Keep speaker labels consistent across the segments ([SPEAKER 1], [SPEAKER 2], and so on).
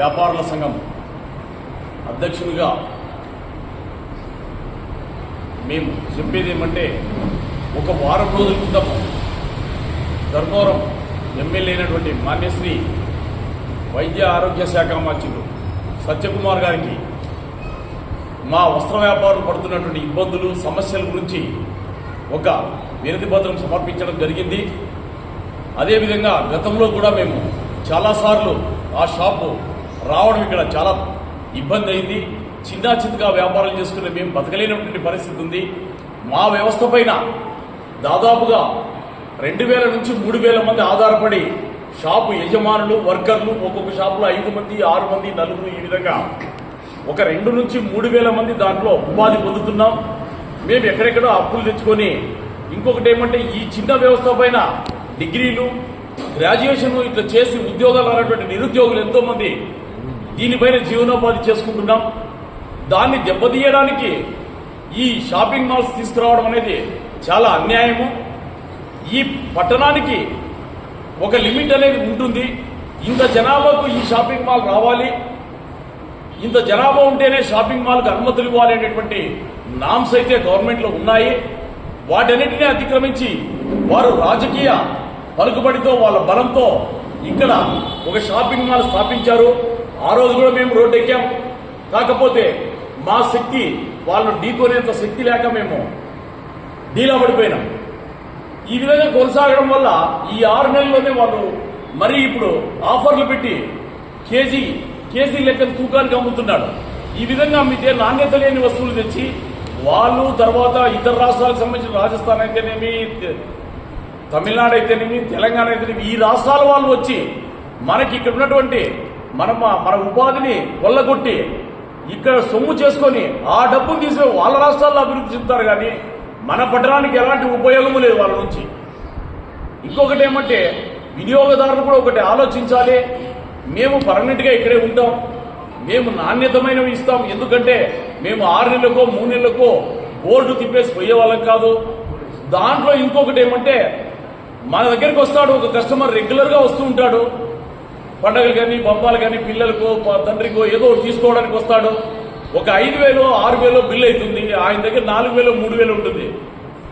[SPEAKER 1] వ్యాపారుల సంఘం అధ్యక్షునిగా మేము చెప్పేది ఏమంటే ఒక వారం రోజుల క్రితం ధర్మవరం ఎమ్మెల్యే అయినటువంటి మాన్యశ్రీ వైద్య ఆరోగ్య శాఖ మంత్రులు సత్యకుమార్ గారికి మా వస్త్ర వ్యాపారులు పడుతున్నటువంటి ఇబ్బందులు సమస్యల గురించి ఒక వినతి పత్రం సమర్పించడం జరిగింది. అదేవిధంగా గతంలో కూడా మేము చాలాసార్లు ఆ షాపు రావడం ఇక్కడ చాలా ఇబ్బంది అయింది. చిన్నా చిన్నగా వ్యాపారాలు చేసుకునే మేము బతకలేనటువంటి పరిస్థితి ఉంది. మా వ్యవస్థ పైన దాదాపుగా రెండు వేల నుంచి మూడు వేల మంది ఆధారపడి షాపు యజమానులు వర్కర్లు ఒక్కొక్క షాపులో ఐదు మంది ఆరు మంది నలుగురు ఈ విధంగా ఒక రెండు నుంచి మూడు వేల మంది దాంట్లో ఉపాధి పొందుతున్నాం. మేము ఎక్కడెక్కడో అప్పులు తెచ్చుకొని ఇంకొకటి ఏమంటే ఈ చిన్న వ్యవస్థ పైన డిగ్రీలు గ్రాడ్యుయేషన్ ఇట్లా చేసి ఉద్యోగాలు అన్నటువంటి నిరుద్యోగులు ఎంతోమంది దీనిపైన జీవనోపాధి చేసుకుంటున్నాం. దాన్ని దెబ్బతీయడానికి ఈ షాపింగ్ మాల్స్ తీసుకురావడం అనేది చాలా అన్యాయము. ఈ పట్టణానికి ఒక లిమిట్ అనేది ఉంటుంది. ఇంత జనాభాకు ఈ షాపింగ్ మాల్ రావాలి. ఇంత జనాభా ఉంటేనే షాపింగ్ మాల్కు అనుమతులు ఇవ్వాలి అనేటువంటి నామ్స్ అయితే గవర్నమెంట్లో ఉన్నాయి. వాటన్నిటినీ అతిక్రమించి వారు రాజకీయ పలుకుబడితో వాళ్ళ బలంతో ఇక్కడ ఒక షాపింగ్ మాల్ స్థాపించారు. ఆ రోజు కూడా మేము రోడ్డు ఎక్కాం కాకపోతే మా శక్తి వాళ్ళు ఢీకొనేంత శక్తి లేక మేము డీలా పడిపోయినాం. ఈ విధంగా కొనసాగడం వల్ల ఈ ఆరు నెలల్లోనే వాళ్ళు మరీ ఇప్పుడు ఆఫర్లు పెట్టి కేజీ కేజీ లెక్క తూకానికి అమ్ముతున్నాడు ఈ విధంగా అమ్మితే నాణ్యత లేని వస్తువులు తెచ్చి వాళ్ళు తర్వాత ఇతర రాష్ట్రాలకు సంబంధించిన రాజస్థాన్ అయితేనేమి తమిళనాడు అయితేనేమి తెలంగాణ అయితేనేమి ఈ రాష్ట్రాల వాళ్ళు వచ్చి మనకి ఇక్కడ ఉన్నటువంటి మన మన ఉపాధిని కొల్లగొట్టి ఇక్కడ సొమ్ము చేసుకొని ఆ డబ్బును తీసుకొని వాళ్ళ రాష్ట్రాల్లో అభివృద్ధి చెందుతారు కానీ మన పట్టణానికి ఎలాంటి ఉపయోగము లేదు వాళ్ళ నుంచి. ఇంకొకటి ఏమంటే వినియోగదారులు కూడా ఒకటి ఆలోచించాలి. మేము పర్మనెంట్గా ఇక్కడే ఉంటాం. మేము నాణ్యతమైనవి ఇస్తాం. ఎందుకంటే మేము ఆరు నెలలకో మూడు నెలలకో బోర్డు తిప్పేసి పోయేవాళ్ళం కాదు. దాంట్లో ఇంకొకటి ఏమంటే మన దగ్గరికి వస్తాడు ఒక కస్టమర్ రెగ్యులర్గా వస్తూ ఉంటాడు. పండగలు కానీ బొమ్మాలు కానీ పిల్లలకో తండ్రికో ఏదో ఒకటి తీసుకోవడానికి వస్తాడు. ఒక ఐదు వేలు ఆరు వేలో బిల్ అవుతుంది. ఆయన దగ్గర నాలుగు వేలు మూడు వేలు ఉంటుంది.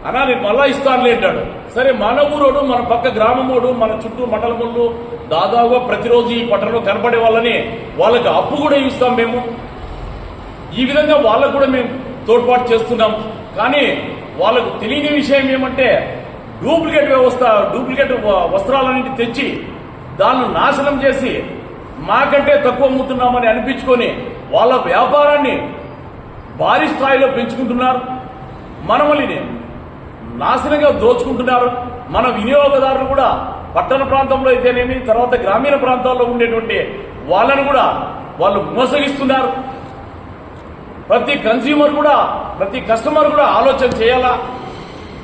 [SPEAKER 1] అన్నా నేను మళ్ళా ఇస్తానులే అంటాడు. సరే మన ఊరోడు మన పక్క గ్రామంలోడు మన చుట్టూ మండలముడు దాదాపుగా ప్రతిరోజు ఈ పట్టణంలో కనపడే వాళ్ళని వాళ్ళకి అప్పు కూడా ఇస్తాం మేము. ఈ విధంగా వాళ్ళకు కూడా మేము తోడ్పాటు చేస్తున్నాం. కానీ వాళ్ళకు తెలియని విషయం ఏమంటే డూప్లికేట్ వ్యవస్థ డూప్లికేట్ వస్త్రాలన్నింటి తెచ్చి దాన్ని నాశనం చేసి మాకంటే తక్కువ అమ్ముతున్నామని అనిపించుకొని వాళ్ళ వ్యాపారాన్ని భారీ స్థాయిలో పెంచుకుంటున్నారు. మనమల్ని నాశనంగా దోచుకుంటున్నారు. మన వినియోగదారులు కూడా పట్టణ ప్రాంతంలో అయితేనేమి తర్వాత గ్రామీణ ప్రాంతాల్లో ఉండేటువంటి వాళ్ళను కూడా వాళ్ళు మోసగిస్తున్నారు. ప్రతి కన్స్యూమర్ కూడా ప్రతి కస్టమర్ కూడా ఆలోచన చేయాలా?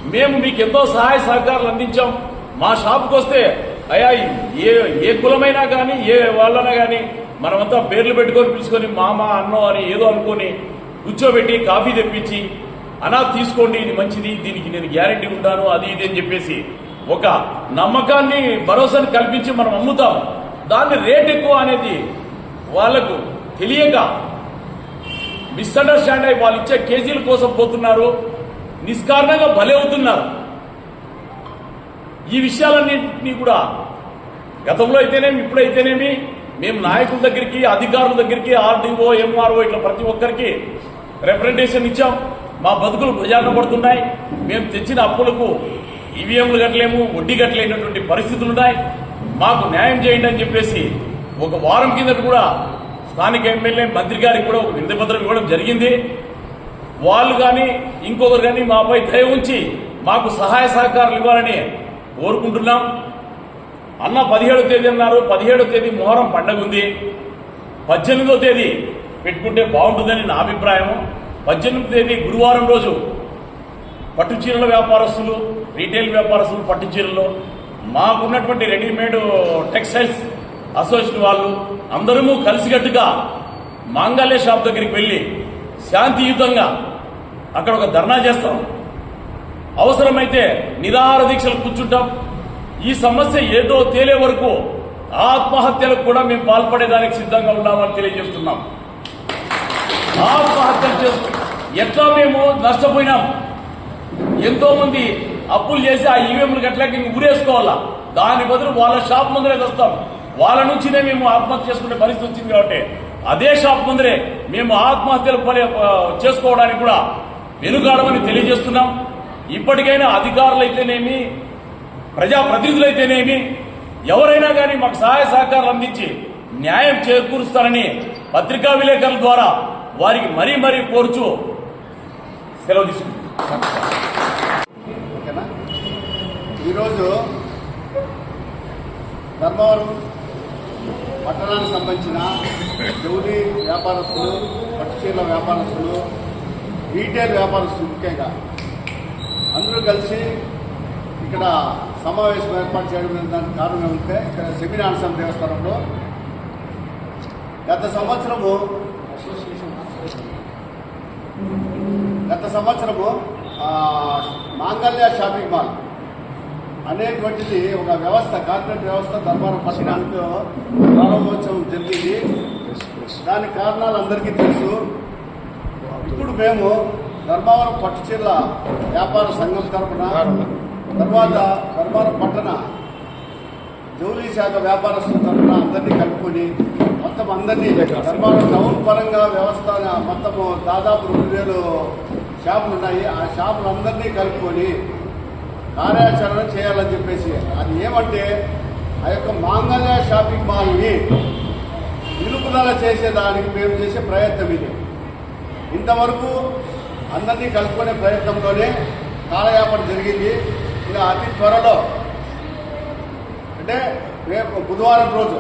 [SPEAKER 1] మేము మీకు ఎంతో సహాయ సహకారాలు అందించాం. మా షాప్కి వస్తే అయ్యా ఏ ఏ కులమైనా కానీ ఏ వాళ్ళైనా కానీ మనమంతా పేర్లు పెట్టుకొని పిలుచుకొని మామ అన్నో అని ఏదో అనుకొని కూర్చోబెట్టి కాఫీ తెప్పించి అనా తీసుకోండి ఇది మంచిది దీనికి నేను గ్యారెంటీ ఉంటాను అది ఇది అని చెప్పేసి ఒక నమ్మకాన్ని భరోసాని కల్పించి మనం అమ్ముతాం. దాన్ని రేట్ ఎక్కువ అనేది వాళ్ళకు తెలియక మిస్అండర్స్టాండ్ అయ్యి వాళ్ళు ఇచ్చే కేజీల కోసం పోతున్నారు నిష్కారణంగా బలవుతున్నారు అవుతున్నారు. ఈ విషయాలన్నింటినీ కూడా గతంలో అయితేనేమి ఇప్పుడైతేనేమి మేము నాయకుల దగ్గరికి అధికారుల దగ్గరికి ఆర్డీఓ ఎంఆర్ఓ ఇట్లా ప్రతి ఒక్కరికి రిప్రజెంటేషన్ ఇచ్చాం. మా బతుకులు ప్రజాన పడుతున్నాయి. మేము తెచ్చిన అప్పులకు ఈవీఎంలు కట్టలేము వడ్డీ కట్టలేనటువంటి పరిస్థితులు ఉన్నాయి. మాకు న్యాయం చేయండి అని చెప్పేసి ఒక వారం కిందట కూడా స్థానిక ఎమ్మెల్యే మంత్రి గారికి కూడా ఒక విందపత్రం ఇవ్వడం జరిగింది. వాళ్ళు కానీ ఇంకొకరు కానీ మాపై దయ ఉంచి మాకు సహాయ సహకారాలు ఇవ్వాలని కోరుకుంటున్నాం. అన్న పదిహేడో తేదీ అన్నారు. పదిహేడో తేదీ మొహరం పండగ ఉంది. పద్దెనిమిదో తేదీ పెట్టుకుంటే బాగుంటుందని నా అభిప్రాయం. పద్దెనిమిదో తేదీ గురువారం రోజు పట్టు చీరల వ్యాపారస్తులు రీటైల్ వ్యాపారస్తులు పట్టు చీరలు మాకున్నటువంటి రెడీమేడ్ టెక్స్టైల్స్ అసోసియేషన్ వాళ్ళు అందరము కలిసికట్టుగా మాంగళ్య షాప్ దగ్గరికి వెళ్ళి శాంతియుతంగా అక్కడ ఒక ధర్నా చేస్తాం. అవసరమైతే నిరాహార దీక్షలు కూర్చుంటాం. ఈ సమస్య ఏదో తేలే వరకు ఆత్మహత్యలకు కూడా మేము పాల్పడేదానికి సిద్ధంగా ఉన్నామని తెలియజేస్తున్నాం. ఆత్మహత్యలు చేస్తూ ఎట్లా మేము నష్టపోయినాం? ఎంతో మంది అప్పులు చేసి ఆ ఈవీఎంలు గట్లకి ఊరేసుకోవాలా? దాని బదులు వాళ్ళ షాప్ ముందరే తెస్తాం. వాళ్ళ నుంచినే మేము ఆత్మహత్య చేసుకునే పరిస్థితి వచ్చింది కాబట్టి అదే షాప్ ముందరే మేము ఆత్మహత్యలు చేసుకోవడానికి కూడా వెనుకాడమని తెలియజేస్తున్నాం. ఇప్పటికైనా అధికారులైతేనేమి ప్రజాప్రతినిధులైతేనేమి ఎవరైనా కానీ మాకు సహాయ సహకారాలు అందించి న్యాయం చేకూరుస్తారని పత్రికా విలేకరుల ద్వారా వారికి మరీ మరీ కోరుచు సెలవు తీసుకుంటాం
[SPEAKER 2] ఓకేనా ఈరోజు ధర్మవరం పట్టణానికి సంబంధించిన జౌలి వ్యాపారస్తులు పట్టుచీరల వ్యాపారస్తులు రీటైల్ వ్యాపారస్తులు ముఖ్యంగా అందరూ కలిసి ఇక్కడ సమావేశం ఏర్పాటు చేయడం దానికి కారణం ఏమంటే ఇక్కడ సెమినార్ దేవస్థానంలో గత సంవత్సరము గత సంవత్సరము మాంగళ్య షాపింగ్ మాల్ అనేటువంటిది ఒక వ్యవస్థ కార్పొరేట్ వ్యవస్థ ధర్మారం పట్టణానికి ప్రారంభోత్సవం జరిగింది. దాని కారణాలు అందరికీ తెలుసు. ఇప్పుడు మేము ధర్మవరం పట్టుచీరల వ్యాపార సంఘం తరఫున తర్వాత ధర్మవరం పట్టణ జౌలీ శాఖ వ్యాపారస్తుల తరఫున అందరినీ కలుపుకొని మొత్తం అందరినీ ధర్మవరం టౌన్ పరంగా వ్యవస్థ మొత్తము దాదాపు రెండు వేలు షాపులు ఉన్నాయి. ఆ షాపులందరినీ కలుపుకొని కార్యాచరణ చేయాలని చెప్పేసి అది ఏమంటే ఆ యొక్క మాంగళ్య షాపింగ్ మాల్ని నిలుపుదల చేసేదానికి మేము చేసే ప్రయత్నం ఇది. ఇంతవరకు అందరినీ కలుపుకునే ప్రయత్నంలోనే కాలయాపన జరిగింది. ఇక అతి త్వరలో అంటే రేపు బుధవారం రోజు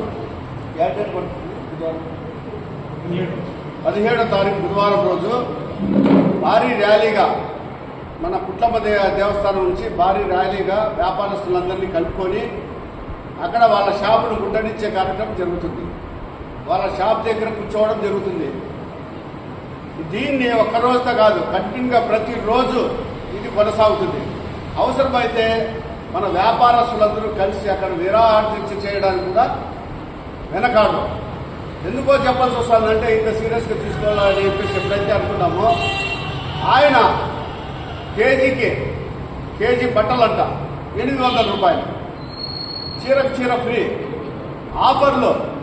[SPEAKER 2] పదిహేడో. తారీఖు బుధవారం రోజు భారీ ర్యాలీగా మన పుట్లమ్మ దేవస్థానం నుంచి భారీ ర్యాలీగా వ్యాపారస్తులందరినీ కలుపుకొని అక్కడ వాళ్ళ షాపును గుడ్డనిచ్చే కార్యక్రమం జరుగుతుంది. వాళ్ళ షాప్ దగ్గర కూర్చోవడం జరుగుతుంది. దీన్ని ఒక్కరోజుతో కాదు కంటిన్యూగా ప్రతిరోజు ఇది కొనసాగుతుంది. అవసరమైతే మన వ్యాపారస్తులందరూ కలిసి అక్కడ నిరాహార్దీక్ష చేయడానికి కూడా వెనకాడు ఎందుకో చెప్పాల్సి వస్తుందంటే ఇంత సీరియస్గా తీసుకోవాలని చెప్పేసి ఎప్పుడైతే అనుకున్నామో ఆయన కేజీకి కేజీ బట్టలంట ఎనిమిది వందల రూపాయలు. చీరకు చీర ఫ్రీ. ఆఫర్లు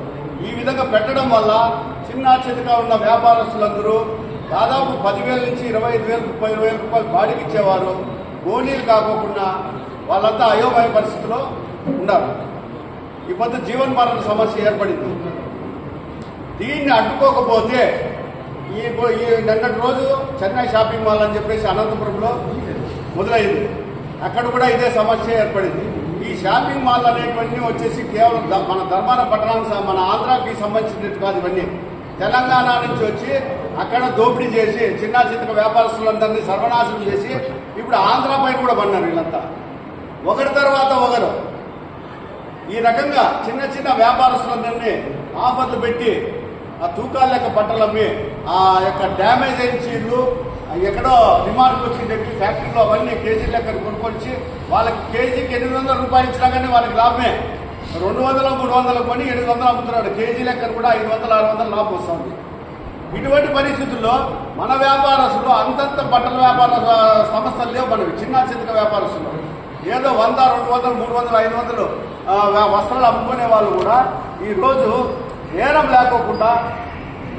[SPEAKER 2] ఈ విధంగా పెట్టడం వల్ల చిన్న చితగా ఉన్న వ్యాపారస్తులందరూ దాదాపు పదివేల నుంచి ఇరవై ఐదు వేలు ముప్పై వేల రూపాయలు బాడీకి ఇచ్చేవారు గోళీలు కాకోకుండా వాళ్ళంతా అయోమయ పరిస్థితిలో ఉన్నారు. ఈ పొద్దు జీవన మరణ సమస్య ఏర్పడింది. దీన్ని అడ్డుకోకపోతే ఈ ఈ నిన్నటి రోజు చెన్నై షాపింగ్ మాల్ అని చెప్పేసి అనంతపురంలో మొదలైంది. అక్కడ కూడా ఇదే సమస్య ఏర్పడింది. ఈ షాపింగ్ మాల్ అనేటువంటి వచ్చేసి కేవలం మన ధర్మాన పట్టణానికి మన ఆంధ్రాకి సంబంధించినట్టు కాదు ఇవన్నీ. తెలంగాణ నుంచి వచ్చి అక్కడ దోపిడీ చేసి చిన్న చిన్న వ్యాపారస్తులందరినీ సర్వనాశనం చేసి ఇప్పుడు ఆంధ్రపై కూడా పడినారు వీళ్ళంతా. ఒకరి తర్వాత ఒకరు. ఈ రకంగా చిన్న చిన్న వ్యాపారస్తులందరినీ ఆఫర్లు పెట్టి ఆ తూకాల లెక్క బట్టలు అమ్మి ఆ యొక్క డ్యామేజ్ అయిన చీరలు ఎక్కడో రిమార్క్ వచ్చింది ఫ్యాక్టరీలో అవన్నీ కేజీ లెక్కన కొనుక్కొచ్చి వాళ్ళకి కేజీకి ఎనిమిది వందల రూపాయలు ఇచ్చినా కానీ వాళ్ళకి లాభమే. రెండు వందల మూడు వందల కొని ఎనిమిది వందలు అమ్ముతున్నాడు. కేజీ లెక్కన కూడా ఐదు వందల ఆరు వందల లాభం వస్తుంది. ఇటువంటి పరిస్థితుల్లో మన వ్యాపారస్తులు అంతంత బట్టల వ్యాపార సంస్థలు లేవు మనవి. చిన్న చిన్న వ్యాపారస్తులు. ఏదో వంద రెండు వందలు మూడు వందలు ఐదు వందలు వస్త్రాలు అమ్ముకునే వాళ్ళు కూడా ఈరోజు నేరం లేకోకుండా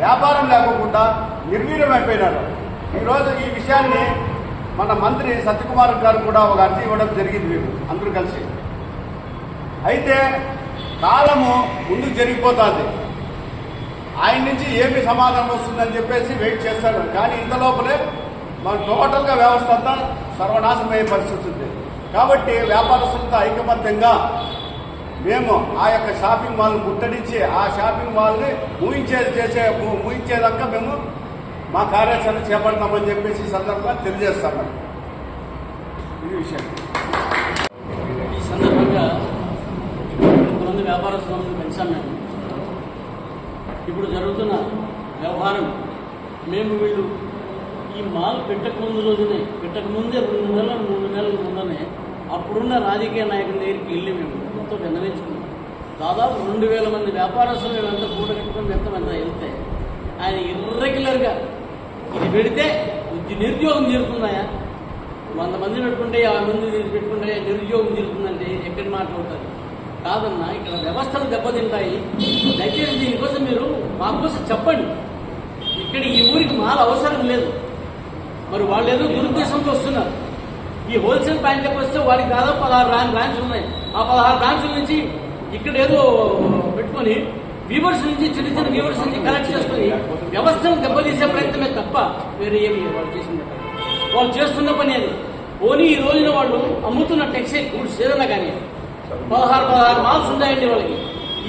[SPEAKER 2] వ్యాపారం లేకోకుండా నిర్వీర్యమైపోయినారు. ఈరోజు ఈ విషయాన్ని మన మంత్రి సత్యకుమార్ గారు కూడా ఒక అర్జీ ఇవ్వడం జరిగింది. మేము అందరూ కలిసి. అయితే కాలము ముందుకు జరిగిపోతుంది. ఆయన నుంచి ఏమి సమాధానం వస్తుందని చెప్పేసి వెయిట్ చేస్తాడు. కానీ ఇంత లోపలే మన టోటల్గా వ్యవస్థ అంతా సర్వనాశమయ్యే పరిస్థితి ఉంది. కాబట్టి వ్యాపారస్తులతో ఐకమత్యంగా మేము ఆ యొక్క షాపింగ్ మాల్ ముట్టడించి ఆ షాపింగ్ మాల్ని ఊహించే చేసే ఊ- ఊహించేదాకా మేము మా కార్యాచరణ చేపడతామని చెప్పేసి సందర్భంగా తెలియజేస్తాము ఇది విషయం.
[SPEAKER 3] ఈ సందర్భంగా కొంతమంది వ్యాపారస్తులను పెంచాం మేము. ఇప్పుడు జరుగుతున్న వ్యవహారం మేము వీళ్ళు ఈ మాల్ పెట్టకముందు రోజునే పెట్టక ముందే రెండు నెలలు మూడు నెలల ముందనే అప్పుడున్న రాజకీయ నాయకుల దగ్గరికి వెళ్ళి మేము ఎంతో విన్నవించుకున్నాం. దాదాపు రెండు వేల మంది వ్యాపారస్తులు ఎంత కూట కట్టుకుని ఎంతమంది వెళ్తే ఆయన ఇర్రెగ్యులర్గా ఇది పెడితే నిరుద్యోగం తీరుతుందాయా వంద మంది పెట్టుకుంటే యాభై మంది పెట్టుకుంటే నిరుద్యోగం తీరుతుందంటే ఎక్కడి మాట అవుతుంది కాదన్నా ఇక్కడ వ్యవస్థలు దెబ్బతింటాయి. దయచేసి దీనికోసం మీరు మా కోసం చెప్పండి. ఇక్కడ ఈ ఊరికి మాల అవసరం లేదు. మరి వాళ్ళు ఏదో దురుద్దేశంతో వస్తున్నారు. ఈ హోల్సేల్ బ్యాంకులకు వస్తే వాడికి దాదాపు పదహారు బ్రాంచ్ బ్రాంచ్లు ఉన్నాయి. ఆ పదహారు బ్రాంచ్ల నుంచి ఇక్కడ ఏదో పెట్టుకొని వ్యూవర్స్ నుంచి చిన్న చిన్న వ్యూవర్స్ నుంచి కలెక్ట్ చేసుకుని వ్యవస్థను దెబ్బతీసే ప్రయత్నమే తప్ప వేరే ఏమి వాళ్ళు చేసిన వాళ్ళు చేస్తున్న పని అది. పోనీ ఈ రోజున వాళ్ళు అమ్ముతున్న టెక్స్టైల్ గూడ్స్ ఏదన్నా కానీ పదహారు పదహారు మాల్స్ ఉన్నాయండి వాళ్ళకి.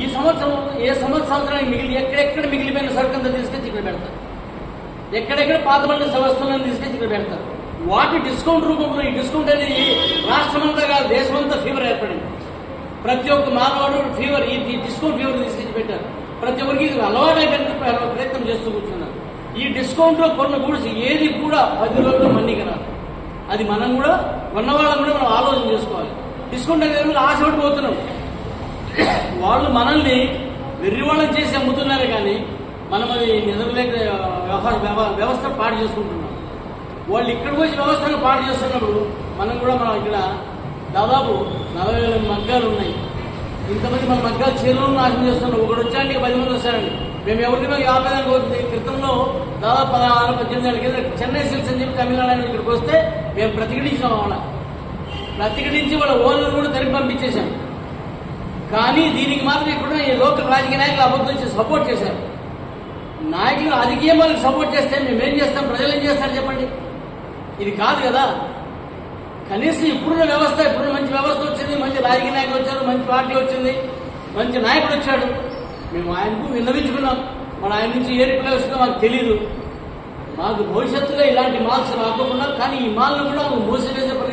[SPEAKER 3] ఈ సంవత్సరం ఏ సంవత్సరానికి మిగిలి ఎక్కడెక్కడ మిగిలిపోయిన సరుకంతా తీసుకొచ్చి ఇక్కడ పెడతారు. ఎక్కడెక్కడ పాతబడిన వస్తువులను తీసుకొచ్చి ఇక్కడ పెడతారు. వాటి డిస్కౌంట్ రూపంలో ఈ డిస్కౌంట్ అనేది రాష్ట్రమంతా కాదు దేశమంతా ఫీవర్ ఏర్పడింది. ప్రతి ఒక్క మానవాడు ఫీవర్ ఈ డిస్కౌంట్ ఫీవర్ తీసుకొచ్చి పెట్టారు. ప్రతి ఒక్కరికి ఇది అలవాటు అయిపోయిన ప్రయత్నం చేస్తూ కూర్చున్నారు. ఈ డిస్కౌంట్లో కొన్న గూడ్స్ ఏది కూడా పది రోజుల్లో మన్నీకి రాదు. అది మనం కూడా కొన్నవాళ్ళం కూడా మనం ఆలోచన చేసుకోవాలి. తీసుకుంటే అనేది ఆశపడిపోతున్నాం వాళ్ళు మనల్ని వెర్రివాళ్ళం చేసి అమ్ముతున్నారు కానీ మనం అది నిద్రలేక వ్యవహార వ్యవస్థ పాడు చేసుకుంటున్నాం. వాళ్ళు ఇక్కడికి వచ్చి వ్యవస్థను పాడు చేస్తున్నప్పుడు మనం కూడా మనం ఇక్కడ దాదాపు నలభై వేల మగ్గాలు ఉన్నాయి. ఇంతమంది మన మగ్గాలు చీరలను నాశనం చేస్తున్నాం ఒకటి వచ్చాండి పది మంది వస్తారండి. మేము ఎవరికైనా యాభై దానికి పోతుంది? క్రితంలో దాదాపు పదహారు పద్దెనిమిది ఏళ్ళ కింద చెన్నై సిల్స్ అని చెప్పి తమిళనాడు ఇక్కడికి వస్తే మేము ప్రతిఘటించాం వాళ్ళ ప్రతిఘటించి వాళ్ళ ఓనర్ కూడా తరిగి పంపించేశాం కానీ దీనికి మాత్రం ఇక్కడ ఈ లోకల్ రాజకీయ నాయకులు అబద్ధం చేసి సపోర్ట్ చేశారు. నాయకులు రాజకీయ వాళ్ళకి సపోర్ట్ చేస్తే మేమేం చేస్తాం? ప్రజలు ఏం చేస్తారు చెప్పండి? ఇది కాదు కదా. కనీసం ఇప్పుడున్న వ్యవస్థ ఇప్పుడు మంచి వ్యవస్థ వచ్చింది మంచి రాజకీయ నాయకులు వచ్చారు మంచి పార్టీ వచ్చింది మంచి నాయకుడు వచ్చాడు. మేము ఆయనకు విన్నవించుకున్నాం. మన ఆయన నుంచి ఏ రిప్లై వస్తుందో మాకు తెలియదు మాకు భవిష్యత్తులో ఇలాంటి మాల్స్ రాకుండా కానీ ఈ మాల్ను కూడా మూసివేసే పరిస్థితి తీసుకొస్తే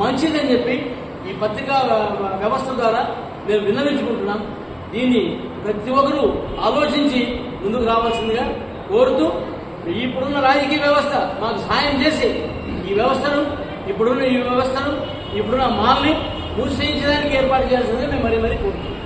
[SPEAKER 3] మంచిదని చెప్పి ఈ పత్రికా వ్యవస్థ ద్వారా మేము విన్నవించుకుంటున్నాం. దీన్ని ప్రతి ఒక్కరూ ఆలోచించి ముందుకు రావాల్సిందిగా కోరుతూ ఇప్పుడున్న రాజకీయ వ్యవస్థ మాకు సాయం చేసి ఈ వ్యవస్థను ఇప్పుడున్న ఈ వ్యవస్థను ఇప్పుడున్న మాల్ని మూసేయించడానికి ఏర్పాటు చేయాల్సిందిగా మేము మరీ మరీ కోరుతున్నాం.